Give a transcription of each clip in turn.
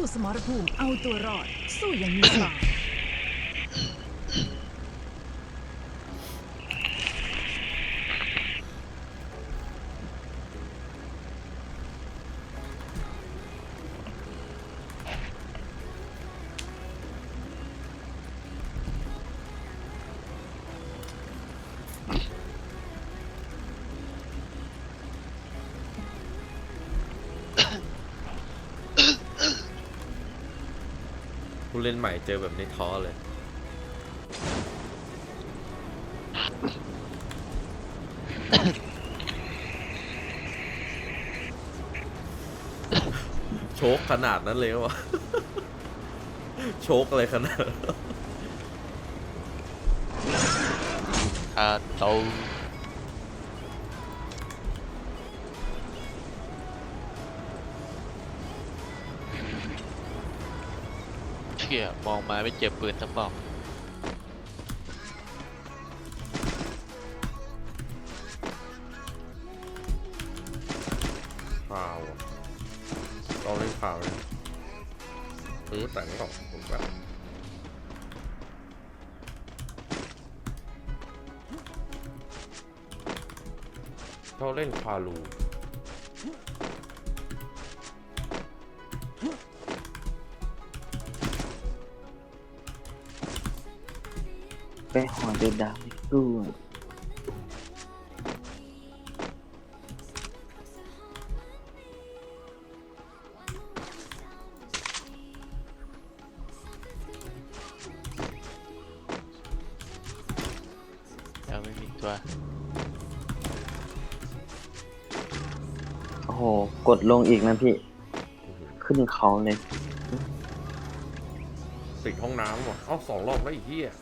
สู้สมรภูมิเอาตัวรอด สู้อย่างมีสไต เล่นใหม่เจอแบบนี้ท้อเลย โชคขนาดนั้นเลยวะ โชคอะไรขนาดนั้นอ่าเร เชี่ยมองมาไม่เจอปืนสักบอกข่าวอะเราเล่นข่าวเลยเออแต่งก่อนผมแบบเขาเล่นคาลู หอเดดดาวสู้ยังไม่มีตัว โอ้โห กดลงอีกนะพี่ ขึ้นเขาเลย ติดห้องน้ำว่ะเอ้าสองรอบแล้วอีกที่อะ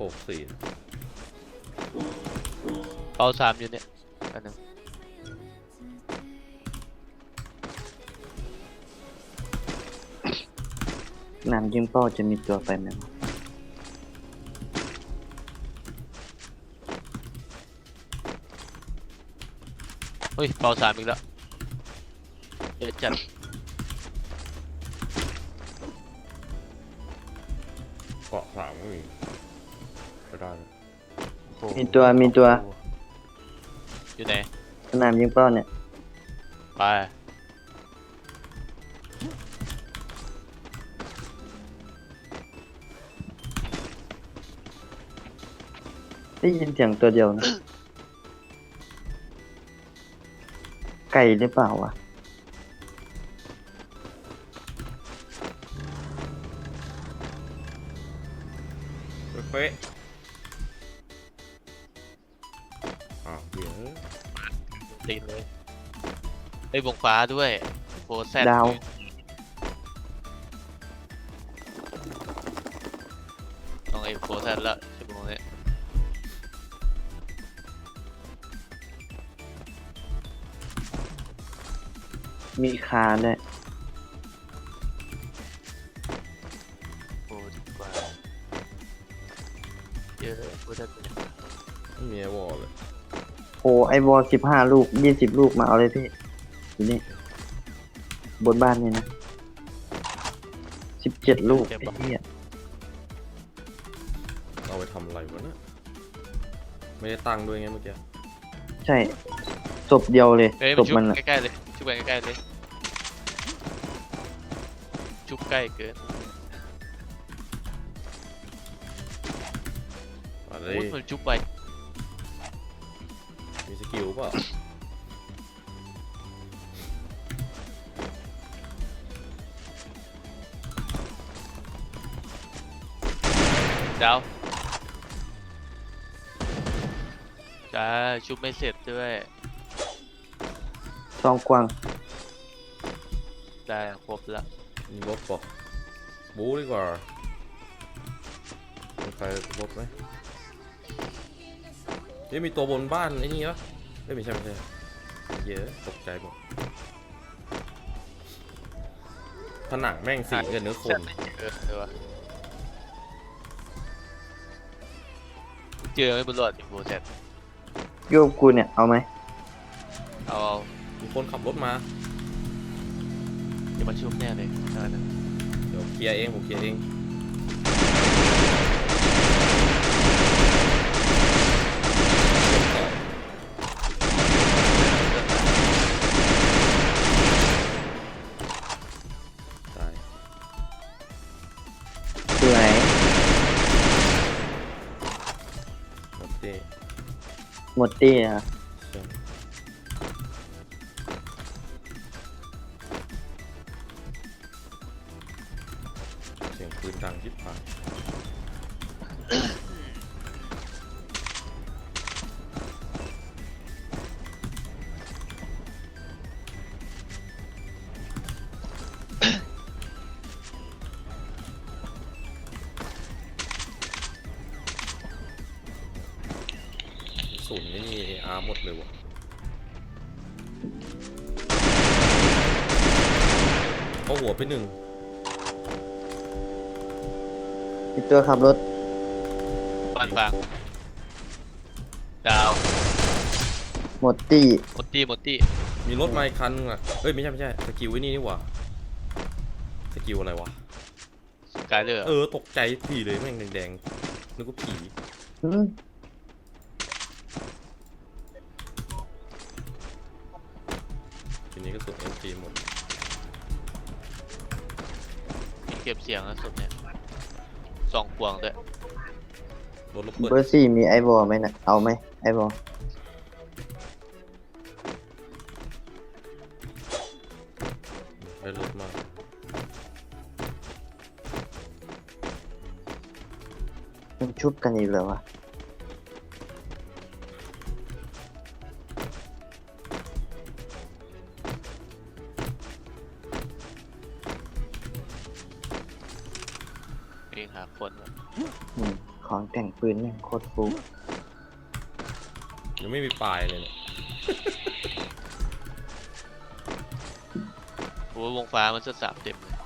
หกสี่เผาสามอยู่เนี่ย น้ำยิงเป้าจะมีตัวไปไหมวะเฮ้ยเผาสามอีกแล้วเดี๋ยวจัดเกาะสามก็มีก็ได้นะโอ้โหมีตัวมีตัวอยู่ไหนสนามยิงเป้าเนี่ย ไป ได้ยินเสียงตัวเดียวนะ ไก่หรือเปล่าวะ เป๊ะอ่าวเดี๋ยวตีนเลยไอ้ยวงฟ้าด้วยโฟแซดดาวต้อง มีคาด้วยโอ้ดีกว่าเยอะโฟแซดเนี่ยไม่มีไอวอลเลยโอ้ไอวอลสิบห้าลูกยี่สิบลูกมาเอาเลยพี่ทีนี้บนบ้านนี่นะสิบเจ็ดลูกไอ้เหี้ยเอาไปทำอะไรวะเนะไม่ได้ตั้งด้วยไงเมื่อกี้ ใช่ศพเดียวเลยเฮ้ยศมันพชุบมันอะใกล้ๆเลยชุบไปใกล้ๆเลย ใกล้เกินอัซุนมันจุ๊บไป มีสกิลเปล่เดาจ้าชุบไม่เสร็จด้วยซองกวางได้ครบแล้ว มีบอบปะบูดีกว่ามีใครบอบไหมเฮ้ยมีตัวบนบ้านไอ้นี่เหรอเอ้ยไม่ใช่ไม่ใช่เยอะตกใจหมดผนังแม่งสีกับเนื้อคนเออเลยวะเจอไม่บนรอดอีกโบแซดโยกกูเนี่ย เอาไหมเอามีคนขับรถมา ดี๋ยวมาชุบแน่เลยเออนะเดี๋ยวเคลียร์เองผมเคลียร์เองตายคือไหนหมดเต้หมดตี้อะ นดังยิบหายศูนย์นี่นี่อาร์หมดเลยวะเขาหัวไปหนึ่ง ตัวขับรถปานบางดาวหมดตี้หมดตี้หมดตี้มีรถมาอีกคันนึงอะเฮ้ยไม่ใช่ไม่ใช่สกิลไอ้นี่นี่หว่าสกิลอะไรวะกายเลอร์เออตกใจผีเลยแม่งแดงๆนึกว่าผีอืมทีนี้ก็สุดเอ็มจีหมดมีเก็บเสียงแล้วสุดเนี่ย สองพวงด้วยรถรถเปิดเบอร์สี่มีไอบอลไหมนะเอาไหมไอบอลได้รถมามันชุบกันอีกแล้ววะ คตรฟูยังไม่มีปลายเลยเนี่ยโอ้ยวงฟ้ามันจะสามเต็มเลย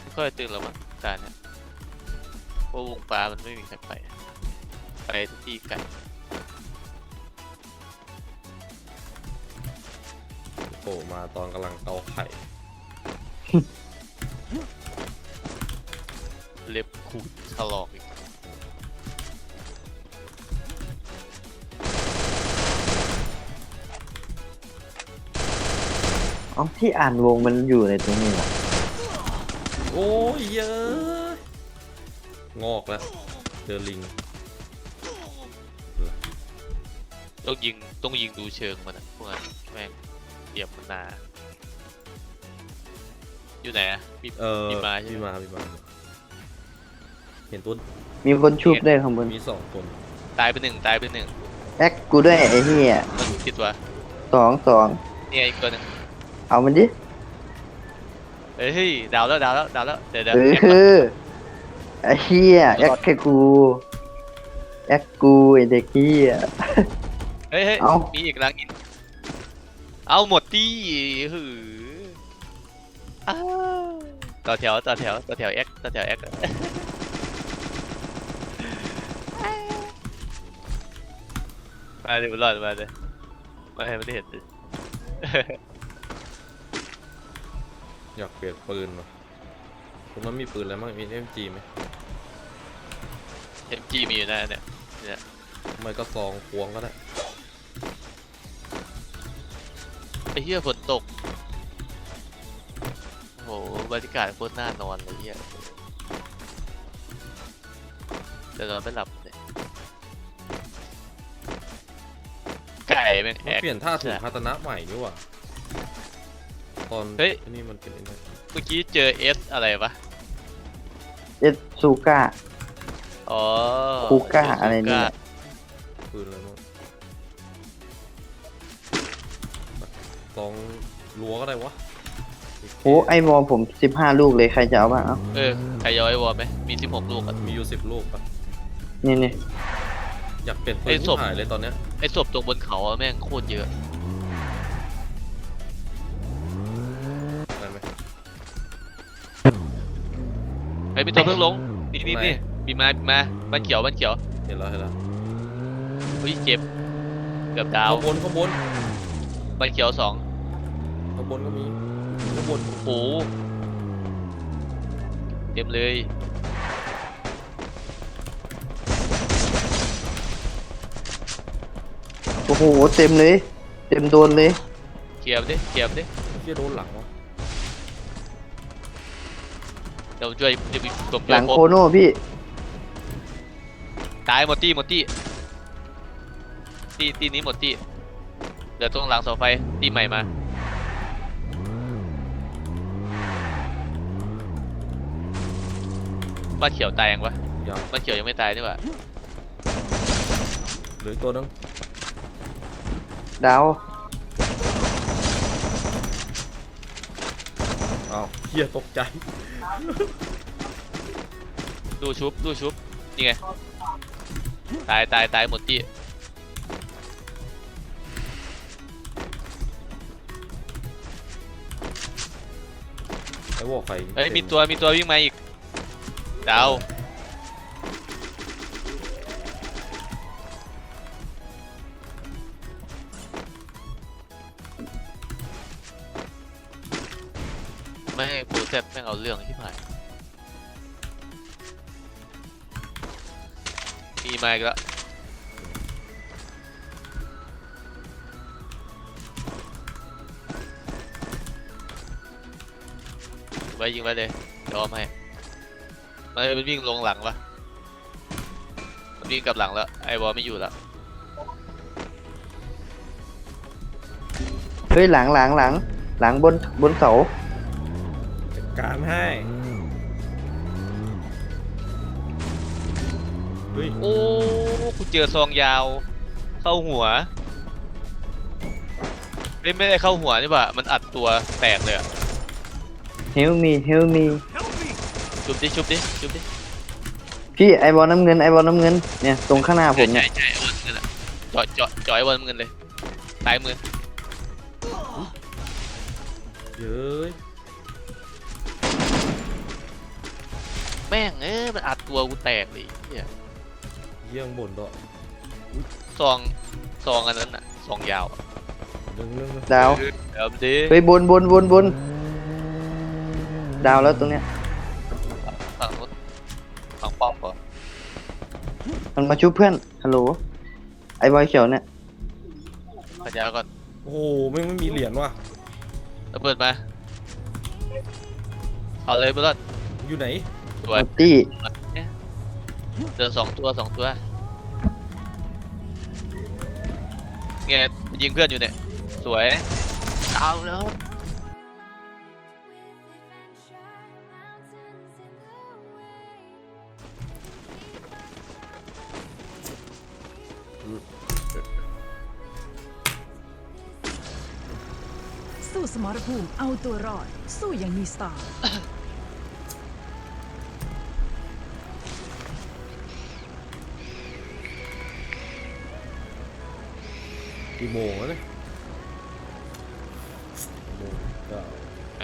ไม่ค่อยตื่นแล้วมั้งตาเนี่ยเพราะวงฟ้ามันไม่มีใครไป ไปทุกที่ไกลโผล่มาตอนกำลังเตาไข่ เล็บขูดถลอกอีกอ๋อที่อ่านวงมันอยู่ในตรงนี้เหรอโอ้ยเยอะงอกแล้วเจอลิงต้องยิงต้องยิงดูเชิงมันอะพวกนั้นแม่งเหยียบมันหนาอยู่ไหนอะมีเออมีมาใช่ไหมมีมามีมา เห็นตัวมีคนชุบได้วยข้างบนมีสองคนตายไปหนึ่งตายไปหนึ่งแอคกูด้วยไอ้เหี้ยมันคิดว่าสองสองเนี่ยอีกตัวหนึ่งเอามันดิเฮ้ยดาวแล้วดาวแล้วดาวแล้วเดี๋ยวเดี๋ยวเอแอบก่อนอไอ้เหี้ยแอคแค่กูแอคกูไอ้เด็กเหี้ย เฮ้ยเฮ้ยเอ้ามีอีกลังอินเอาหมดตี้หืออ้าวต่อแถวต่อแถวต่อแถวเอ็กต่อแถวเอ็ก มาเดี๋ยวรอดมาเลยมาให้มันได้เห็นดิ อยากเปลี่ยนปืนว่ะตรงนั้นมีปืนอะไรบ้างมีเอ็มจีไหมเอ็มจีมีอยู่นะเนี่ยเนี่ยไม่ก็ซองควงก็ได้ไอ้เหี้ยฝนตกโอ้โหบรรยากาศโคตรน่านอนเลยเหี้ยแต่นอนไม่หลับ เลยไก่แม่งแอมันกเปลี่ยนท่าถูกใช่คาตนะใหม่นี่หว่าตอนเฮ้ยไอ้นี่มันเป็นไอ้นี่เมื่อกี้เจอเอสอะไรปะเอสซูก้า อ๋อคูก้าอะไรนี่แหละปืนอะไรมั้งลองรั้วก็ได้วะโอ้ไอวอลผมสิบห้าลูกเลยใครจะเอาบ้างเอ้าเออใครยอยไอวอลไหมมีสิบหกลูกอะมีอยู่สิบลูกปะนี่นี่อยากเปลี่ยนปืไอ้นศที่พหายเลยตอนเนี้ย ไอศพตรงบนเขาอะแม่งโคตรเยอะได้ไหม ไอ้มีตัวเพิ่งลง นี่นี่ไหนนี่มีมามีมาบ้านเขียวบ้านเขียวเห็นแล้วเห็นแล้วเฮ้ยเจ็บ เกือบดาวข้างบนข้างบนบ้านเขียวสองข้างบนก็มีข้างบนโอ้โหเต็มเลย โอ้โหเต็มเลย เต็มโดนเลย เคลียร์ดิเคลียร์ดิเชี่ยโดนหลังวะเดี๋ยวช่วยเดี๋ยวมีผมหช่วลัยงครบโคโน่พี่ ตายหมดตี้หมดตี้ตีตีนี้หมดตี้เดี๋ยวตรงหลังเสาไฟตีใหม่มาบ้านเขียวตายยังวะยังบ้านเขียวยังไม่ตายนี่หว่าเหลืออกตัวนึง ดาวอ้าวเฮียตกใจดูชุบดูชุบนี่ไงตายตายตายหมดตี้ไอ้วอกไฟเฮ้ยมีตัวมีตัววิ่งมาอีกดาว มีมาอีกแล้วไว้ยิงไว้เลยยอมให้มันมันวิ่งลงหลังวะมันวิ่งกลับหลังแล้ว ไอ้บอลไม่อยู่แล้วเฮ้ยหลังหลังหลังหลังบนบนเสาจัดการให้ ฮ้ยโอ้กูเจอซองยาว เข้าหัวเอ้ยไม่ได้เข้าหัวนี่หว่ามันอัดตัวแตกเลยอะเฮลมีเฮลมีชุบดิชุบดิชุบดิพี่ไอบอลน้ำเงินไอบอลน้ำเงินเนี่ยตรงข้างหน้าผมใช่เนี่ยใช่ไอ้บอลเงินอะเจาะเจาะเจาะไอ้บอลเงินเลยซ้ายมือเย้ยแม่งเอ้ยมันอัดตัวกูแตกเลยเหี้ย เยี่ยงบนต่อซองซองอันนั้นอะซองยาวอะเรื่องเรื่องเรื่องดาวเดี๋ยวดิเฮ้ยบนบนบนบนดาวแล้วตรงเนี้ยฝั่งนู้นฝั่งป้อมก่อนมันมาชุบเพื่อนฮัลโหลไอบอลเขียวเนี่ยขยายก่อนโอ้โหไม่งไม่มีเหรียญว่ะ ระเบิดมาเอาเลยบุลลอนอยู่ไหนสวยตี้ เจอสองตัวสองตัวไงยิงเพื่อนอยู่เนี่ย สวย เอาแล้วสู้สมรภูมิเอาตัวรอด สู้อย่างมีสไตล์ กี่โมงแล้วเนี่ยโมงเก้าแป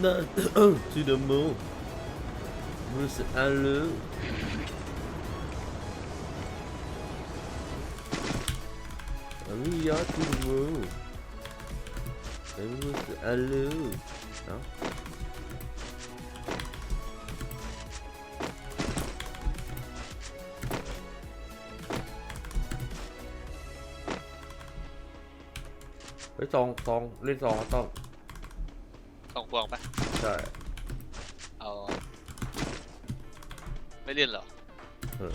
not to the moon. Bruce Allen. มันมียอดที่มือมันมีคืออะไรเนาะเฮ้ยซองซองเล่นซองต้อง สองพวงปะใช่เอาไม่เล่นเหรอ เออ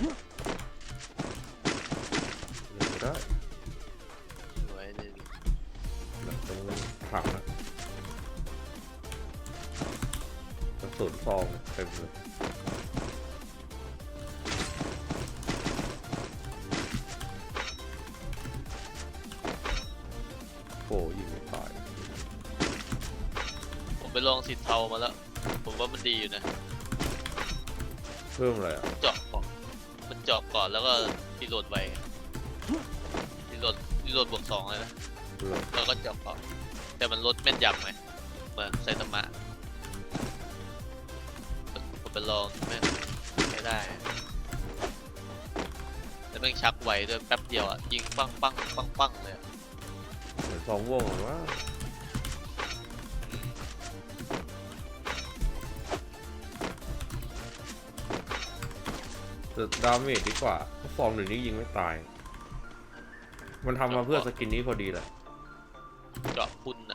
ดีอยู่นะเพิ่มอะไรอะเจาะก่อนมันเจาะก่อนแล้วก็รีโหลดไวรีโหลดรีโหลดบวกสองเลยนะเพิ่มแล้วก็เจาะก่อนแต่มันลดแม่นยำไหมเหมือนไซตามะผมไปลองแม่งไม่ได้แต่แม่งชักไวด้วยแป๊บเดียวอะยิงปังปังปังปังเลยอะเหมือนซองว่วงหรือว่า แต่ดาเมจดีกว่าเพราะฟองเดี๋ยวนี้ยิงไม่ตาย มันทำมาเพื่อสกินนี้พอดีแหละ เจาะคุณนะ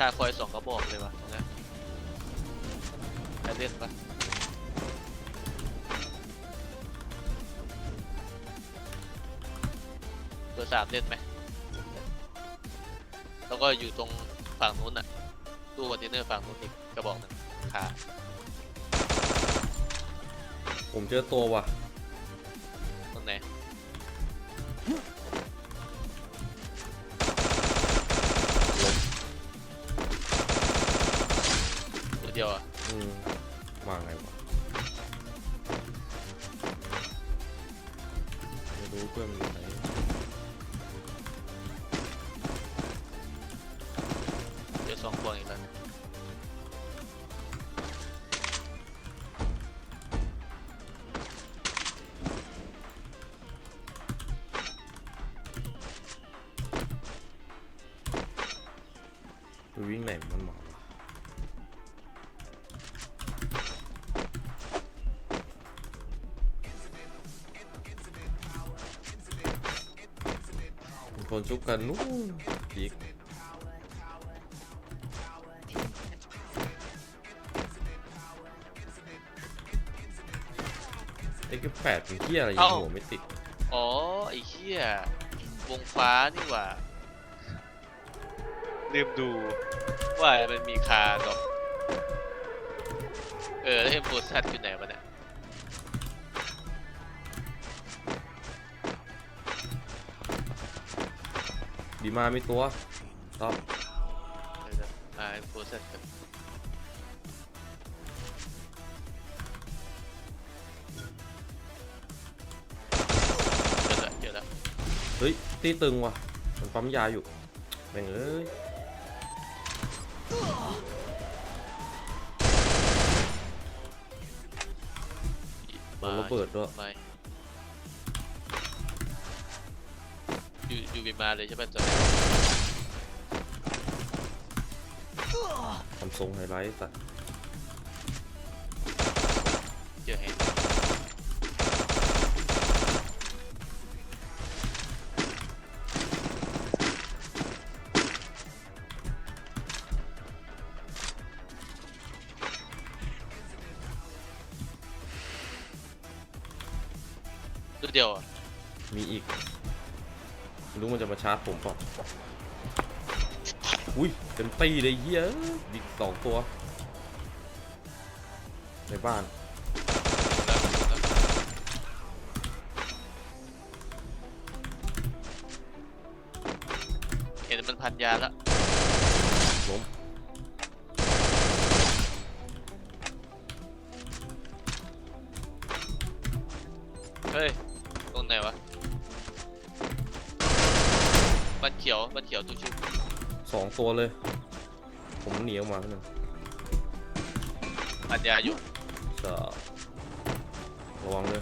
คาคอยสองกระบอกเลยวะนี้ใครเล่นปะเบอร์สามเล่นไหม แล้วก็อยู่ตรงฝั่งนู้นอะตู้คอนเทนเนอร์ฝั่งนู้นอีกกระบอกหนึงขาผมเจอตัวว่ะ ดียวอะอืมมาไงวะไม่รู้เพื่อนมันอยู่ไหนเดี๋ยวสองพวงอีกแล้ว นชุบกันนู้นพีกไอ้กแปดเป็นเที่ยอะไรยิงหัวไม่ติด อ๋อ ไอ้เหี้ยวงฟ้านี่หว่า ลืมดู ว่ามันมีคากับเออแล้วเอ็มโฟซัดอยู่ไหนวะเนี่ย ดีมามีตัวตอบเดี๋ยวนะอ่าเอ็มโฟซัดกันเจอแล้วเจอแล้วเฮ้ยตีตึงว่ะมันปั๊มยาอยู่แม่งเอ้ยโดนระเบิดด้วย มาเลยใช่ไหมจอทำทรงไฮไลท์สัตว์เจอแฮงตัวเดียวอะมีอีก รู้มันจะมาชาร์จผมเปล่าอุ้ยเต็มตีเลยเฮียอีกสองตัว ในบ้าน สองตัวเลย ผมหนีออกมาแล้วนึงพันยาอยู่จะระวังเลย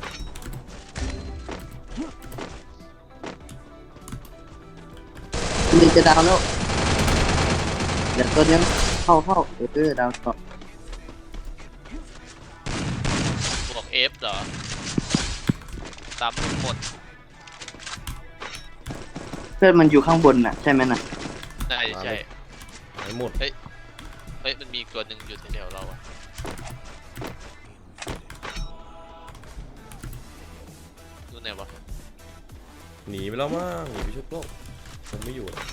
มีจะดาวแล้วเดี๋ยวตัวนี้เข้าเข้าเออดาวต่อบวกเอฟเหรอตามหมด เพื่อนมันอยู่ข้างบนน่ะ ใช่ไหมน่ะ น่าจะใช่หายหมด เฮ้ยมันมีอีกตัวหนึ่งอยู่แถวๆเราอะดูไหนวะหนีไปแล้วมั้งหนีไปชุบโลกผมไม่อยู่แล้ว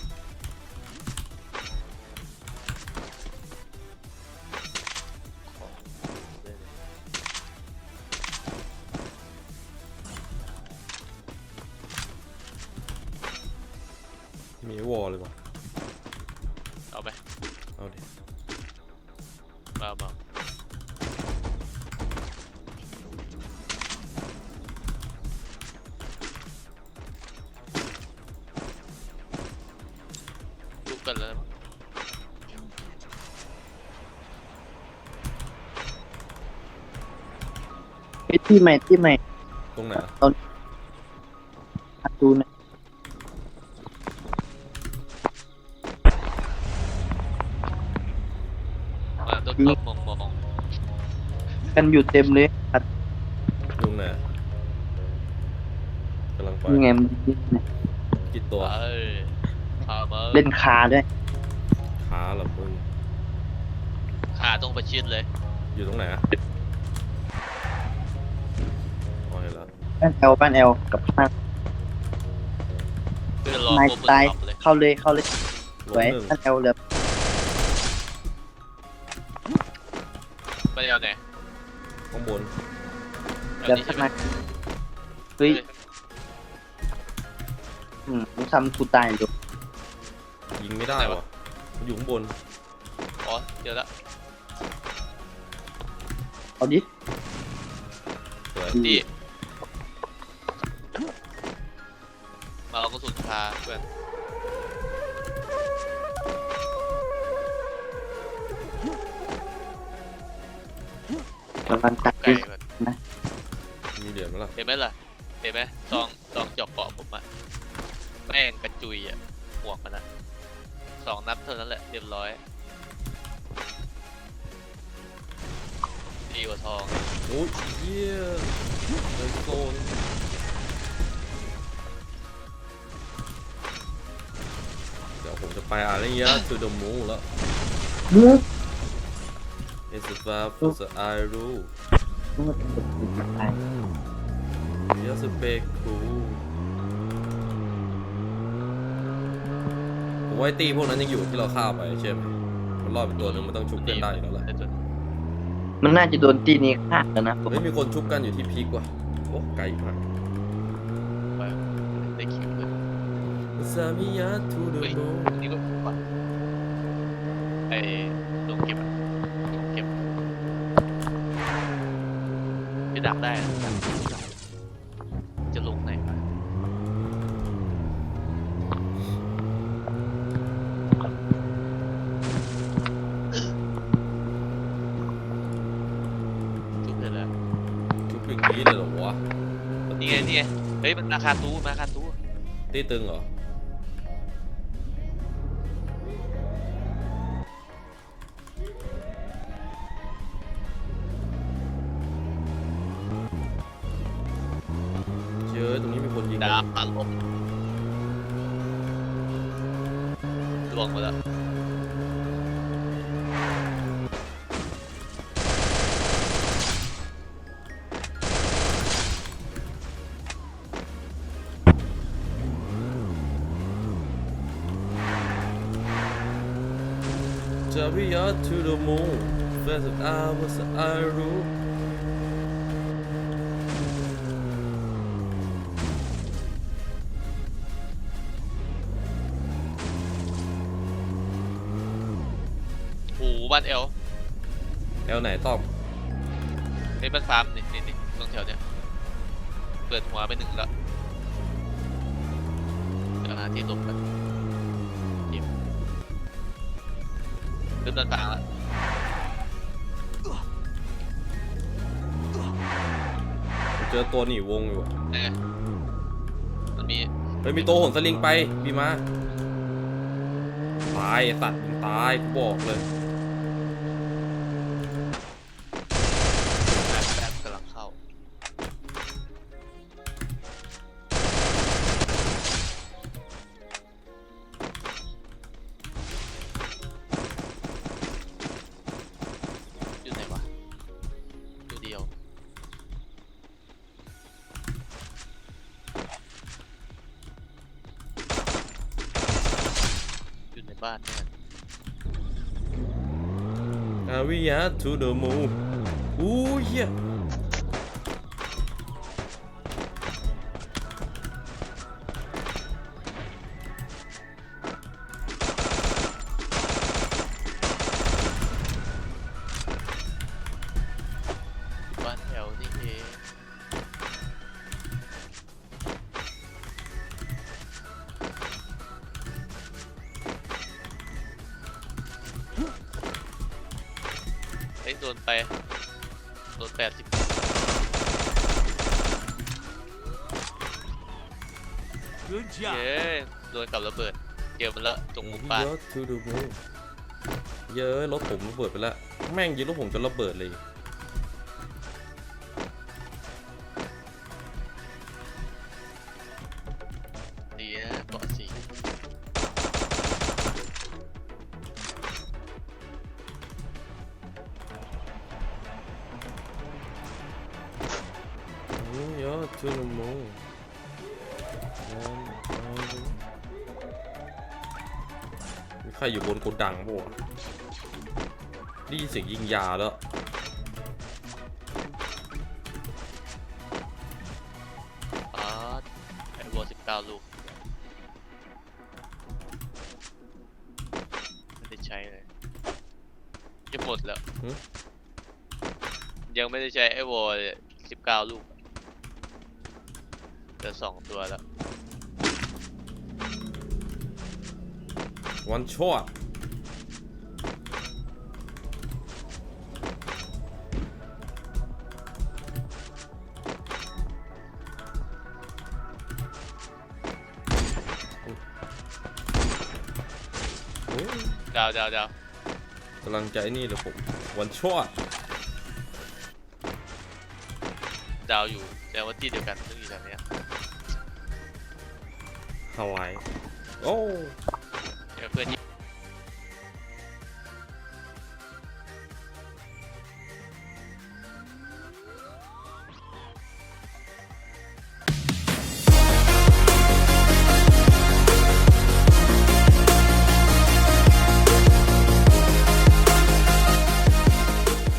ได้เลยมีไอ้วอลเลยว่ะ มามาลุกกันแล้วมั้งไอ้ที่ใหม่ที่ใหม่ตรงไหนอะ กันอยู่เต็มเลยอะตรงไหนอะกำลังไปนี่ไงมันยิงเนี่ยกี่ตัวเอ้ยพามาเล่นคาด้วยขาเหรอมึงขาตรงประชิดเลย อยู่ตรงไหนอะอ๋อเห็นแล้วบ้านแอลบ้านแอลกับข้างเพื่อนรอนายโคบนตายท็อปเลยเข้าเลยเข้าเลยสล้วมยหนึ่งบ้านแอลเหลือ ข้างบนเอาเหลือนี่ข้าใช่งไหมในเฮ้ยอืมมึงทำกูตายอยู่ยิงไม่ได้วะมันอยู่ข้างบนอ๋อเจอละเอาดิสวยที่มาเอากระสุนพาเพื่อน กำลังตัดไก่ดิเพื่อนมีเหรียญไหมล่ะเห็นไหมล่ะ เห็นไหมซองซองเจอกเกาะผมอะแม่งกระจุยอะหมวกมันอะสองนัดเท่านั้นแหละเรียบร้อยดีกว่าทองโอ้ยเยี่ยเลยโซนเดี๋ยวผมจะไปอารียะ to the moon แล้วมึง It's a far for the eye rule มึงตาย Just a big cool ผมว่าไอ้ตีพวกนั้นยังอยู่ที่เราฆ่าไปใช่ไหมมันรอดไปตัวหนึ่งมันต้องชุบเพื่อนได้อยู่แล้วแหละไอ้ตัวมันน่าจะโดนตีนี้ฆ่าแล้วนะผมเฮ้ยมีคนชุบกันอยู่ที่พีกว่ะ โอ้ไกลมากไปได้คิวเลยซามิยะ to the เฮ้ย moon นี่ก็ว่ะไอ้ลงเก็บอะลงเก็บ ไปดักได้อะจะลงไหนวะจุบเลยแล้วชุบอย่างนี้เลยเหรอวะนี่ไงนี่ไงเฮ้ยมันราคาตู้มาราคาตู้ตีตึงเหรอ บ้านเอลแอลไหนต้อมเฮ้ยบ้านฟาร์มนี่นี่นี่ตรงแถวเนี้ยเปิดหัวไปหนึ่งแล้วเดี๋ยวหาที่หลบกันจิ้มขึ้นด้านกลางแล้วเจอตัวหนีวงอยู่อะนี่ไงมันมีเฮ้ยมีตัวโหนสลิงไปบีมาตายไอ้สัตว์มึงตายกูบอกเลย บ้านเนี่ยอาวิยา to the moon อู้เกี่ยวมันละตรงมุมวิบ้านยา to the moon เยอะรถผมระเบิดไปแล้ว แม่งยิงรถผมจนระเบิดเลย ใครอยู่บนโกดังบ่ได้ยินเสียงยิงยาแล้ว อ๋อไอ้วัวสิบเก้าลูกไม่ได้ใช้เลยจะหมดแล้ว หึ ยังไม่ได้ใช้ไอ้วัวสิบเก้าลูกเหลือสองตัวแล้ววัน ดาวดาวดาวกำลังจะไอ้นี่เลยผม วันช็อตดาวอยู่แต่ว่าที่เดียวกันซึ่งอยู่แถวเนี้ยฮาวายโอ้